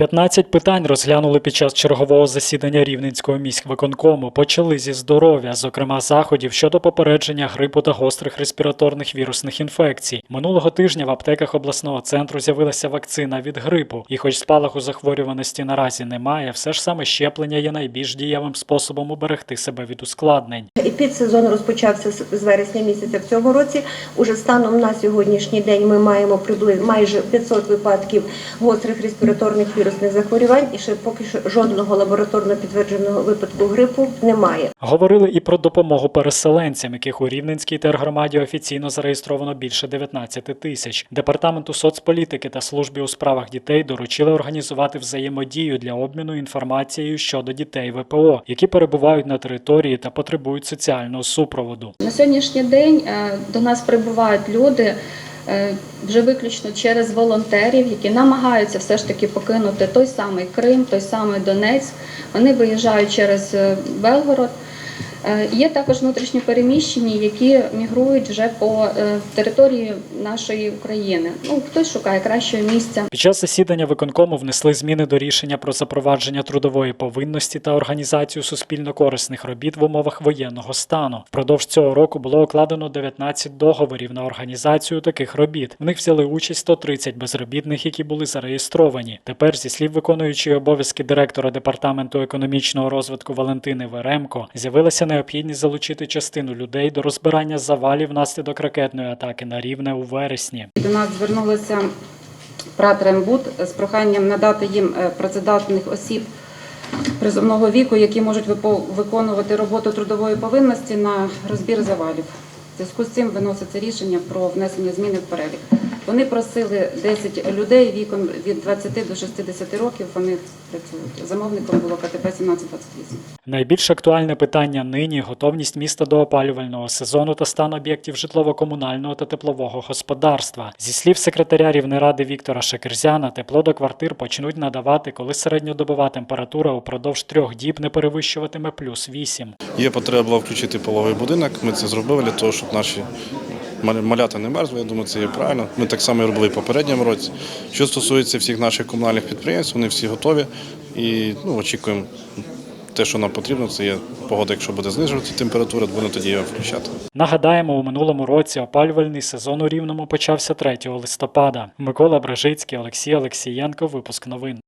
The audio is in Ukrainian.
15 питань розглянули під час чергового засідання Рівненського міськвиконкому. Почали зі здоров'я, зокрема заходів щодо попередження грипу та гострих респіраторних вірусних інфекцій. Минулого тижня в аптеках обласного центру з'явилася вакцина від грипу. І хоч спалаху захворюваності наразі немає, все ж саме щеплення є найбільш дієвим способом уберегти себе від ускладнень. Епідсезон розпочався з з вересня місяця в цьому році. Уже станом на сьогоднішній день ми маємо приблизно майже 500 випадків гострих респіраторних вірусних захворювань, і ще поки що жодного лабораторно підтвердженого випадку грипу немає. Говорили і про допомогу переселенцям, яких у Рівненській тергромаді офіційно зареєстровано більше 19 тисяч. Департаменту соцполітики та службі у справах дітей доручили організувати взаємодію для обміну інформацією щодо дітей ВПО, які перебувають на території та потребують соціального супроводу. На сьогоднішній день е, до нас прибувають люди вже виключно через волонтерів, які намагаються все ж таки покинути той самий Крим, той самий Донець. Вони виїжджають через е, Белгород. Е, Є також внутрішньо переміщені, які мігрують вже по е, території нашої України. Ну хтось шукає кращого місця. Під час засідання виконкому внесли зміни до рішення про запровадження трудової повинності та організацію суспільно-корисних робіт в умовах воєнного стану. Впродовж цього року було укладено 19 договорів на організацію таких робіт. В них взяли участь 130 безробітних, які були зареєстровані. Тепер, зі слів виконуючої обов'язки директора департаменту економічного розвитку Валентини Веремко, з'явилася необхідність залучити частину людей до розбирання завалів внаслідок ракетної атаки на рівне у вересні. До нас звернулися ПРАТ «Рембуд» з проханням надати їм е, працездатних осіб призовного віку, які можуть виконувати роботу трудової повинності на розбір завалів. В зв'язку з цим виноситься рішення про внесення зміни в перелік. Вони просили 10 людей віком від 20 до 60 років. Вони працюють. Замовником було КТП 1728. Найбільш актуальне питання нині готовність міста до опалювального сезону та стан об'єктів житлово-комунального та теплового господарства. Зі слів секретаря Рівнеради Віктора Шекерзяна, тепло до квартир почнуть надавати, коли середньодобова температура упродовж трьох діб не перевищуватиме плюс 8. Є потреба включити пологовий будинок. Ми це зробили для того, щоб наші малята не мерзли. Я думаю, це є правильно. Ми так само і робили в попередньому році. Що стосується всіх наших комунальних підприємств, вони всі готові і ну, очікуємо те, що нам потрібно. Це є погода, якщо буде знижуватися температура, будемо тоді його включати. Нагадаємо, у минулому році опалювальний сезон у Рівному почався 3 листопада. Микола Бражицький, Олексій Олексієнко. Випуск новин.